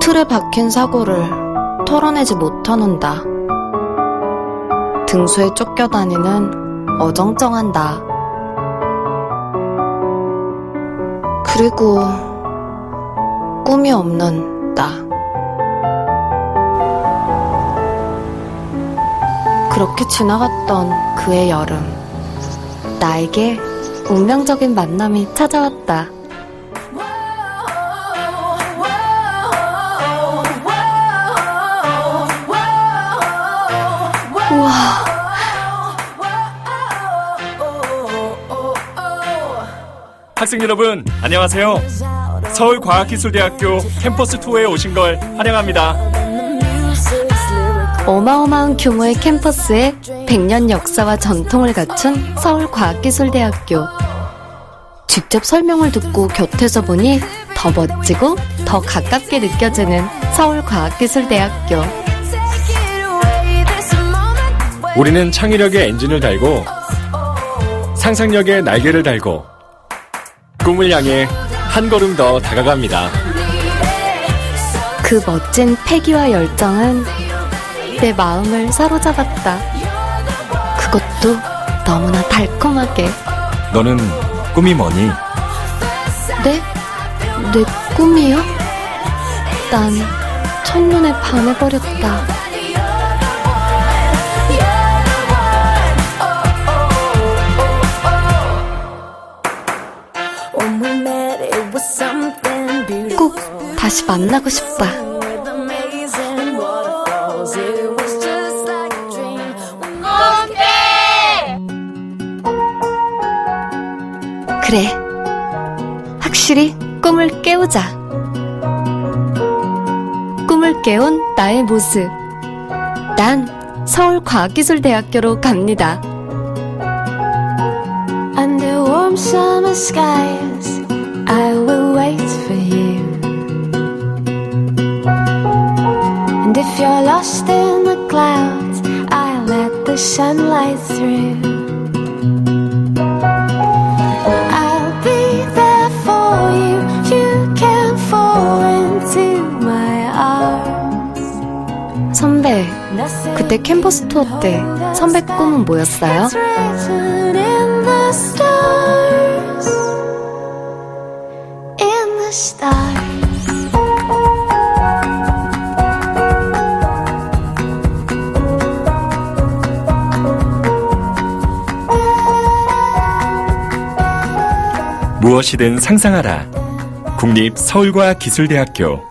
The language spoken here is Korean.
틀에 박힌 사고를 털어내지 못하는다. 등수에 쫓겨 다니는 어정쩡한 나. 그리고 꿈이 없는 나. 그렇게 지나갔던 그의 여름. 나에게 운명적인 만남이 찾아왔다. 우와, 학생 여러분, 안녕하세요. 서울과학기술대학교 캠퍼스 투어에 오신 걸 환영합니다. 어마어마한 규모의 캠퍼스에 100년 역사와 전통을 갖춘 서울과학기술대학교. 직접 설명을 듣고 곁에서 보니 더 멋지고 더 가깝게 느껴지는 서울과학기술대학교. 우리는 창의력의 엔진을 달고 상상력의 날개를 달고 꿈을 향해 한 걸음 더 다가갑니다. 그 멋진 패기와 열정은 내 마음을 사로잡았다. 그것도 너무나 달콤하게. 너는 꿈이 뭐니? 내? 내 꿈이요? 난 첫눈에 반해버렸다. 다시 만나고 싶다. 그래. 확실히 꿈을 깨우자. 꿈을 깨운 나의 모습. 난 서울과학기술대학교로 갑니다. Warm summer skies, I will wait for you. Lost in the clouds, I'll let the sunlight through. I'll be there for you. You can fall into my arms. 선배, 그때 캠퍼스 투어 때 선배 꿈은 뭐였어요? Stars. In the stars. 무엇이든 상상하라. 국립 서울과학기술대학교